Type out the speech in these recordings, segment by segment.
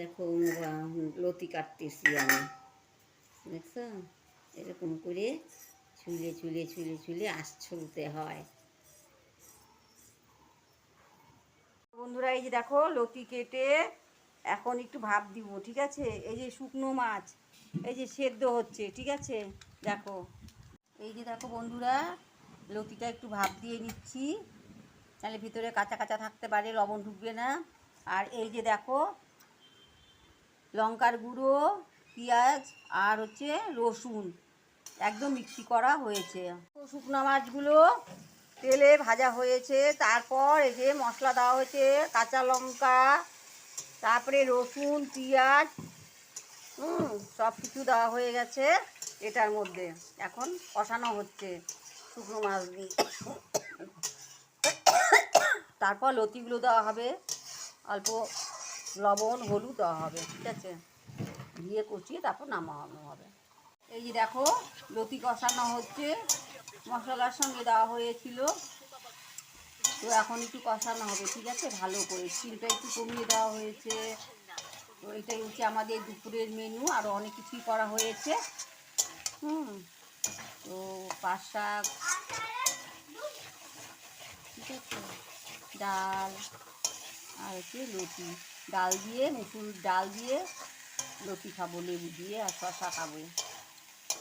দেখো লতি কাটতেছি আমি। দেখছ? এরকম করে ছুলে ছুলে ছুলে ছুলে আঁশ ছুলতে হয়। বন্ধুরা, এই যে দেখো, লতি কেটে এখন একটু ভাব দিব, ঠিক আছে? এই যে শুকনো মাছ, এই যে সেদ্ধ হচ্ছে, ঠিক আছে? দেখো। এই যে দেখো বন্ধুরা, লতিটা একটু ভাব দিয়ে নিচ্ছি। তাহলে ভিতরে কাঁচা কাঁচা থাকতে পারে, লবণ ঢুকবে না। আর এই যে দেখো লঙ্কার গুঁড়ো, পেঁয়াজ আর হচ্ছে রসুন। একদম মিক্সি করা হয়েছে। শুকনো মাছগুলো তেলে ভাজা হয়েছে। তারপর এই যে মশলা দেওয়া হয়েছে, কাঁচা লঙ্কা, তারপরে রসুন, পেঁয়াজ, হুম সব কিছু দেওয়া হয়ে গেছে এটার মধ্যে। এখন কষানো হচ্ছে শুকনো মাছ তারপর লতিগুলো দেওয়া হবে। অল্প লবণ, হলুদ, দেওয়া হবে, ঠিক আছে? দিয়ে কষিয়ে তারপর নামানো হবে। এই যে দেখো, লতি কষানো হচ্ছে, মশলার সঙ্গে দেওয়া হয়েছিল। তো এখন একটু কষানো হবে, ঠিক আছে? ভালো করে। চিলটা একটু কমিয়ে দেওয়া হয়েছে। তো এটাই হচ্ছে আমাদের দুপুরের মেনু আরও অনেক কিছুই করা হয়েছে। হুম, তো পাঁচ শাক, ঠিক আছে? ডাল, আর হচ্ছে লতি। ডাল দিয়ে মুসুর ডাল দিয়ে লতি খাব, লেবু দিয়ে আর শশা খাব।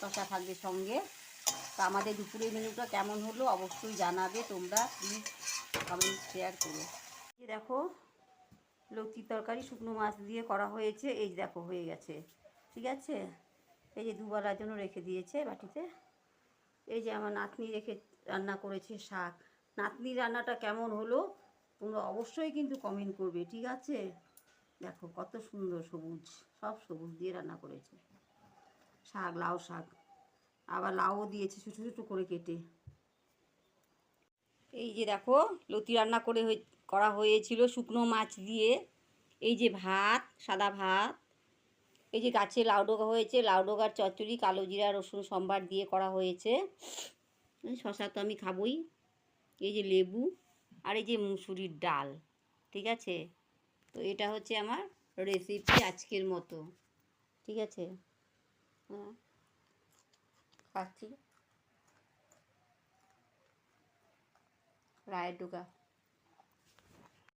শশা থাকবে সঙ্গে। তা আমাদের দুপুরের মেনুটা কেমন হলো অবশ্যই জানাবে, তোমরা প্লিজ কমেন্ট শেয়ার করো। এই দেখো, লতি তরকারি, শুকনো মাছ দিয়ে করা হয়েছে। এই দেখো, হয়ে গেছে। ঠিক আছে? এই যে দুবেলার জন্য রেখে দিয়েছে বাটিতে। এই যে আমার নাতনি রেখে রান্না করেছে শাক। নাতনির রান্নাটা কেমন হলো, তোমরা অবশ্যই কিন্তু কমেন্ট করবে, ঠিক আছে? দেখো কত সুন্দর সবুজ, সব সবুজ দিয়ে রান্না করেছে। শাক, লাউ শাক, আবার লাউও দিয়েছে ছোটো ছোটো করে কেটে। এই যে দেখো, লতি রান্না করে করা হয়েছিল শুকনো মাছ দিয়ে। এই যে ভাত, সাদা ভাত। এই যে গাছে লাউ ডোগা হয়েছে, লাউ ডোগার চচ্চড়ি, কালো জিরা, রসুন, সম্বার দিয়ে করা হয়েছে। শশা তো আমি খাবই। এই যে লেবু, আর এই যে মুসুরির ডাল, ঠিক আছে? তো এটা হচ্ছে আমার রেসিপি আজকের মতো। ঠিক আছে? হ্যাঁ। খাচ্ছি। রায়ের ডোকা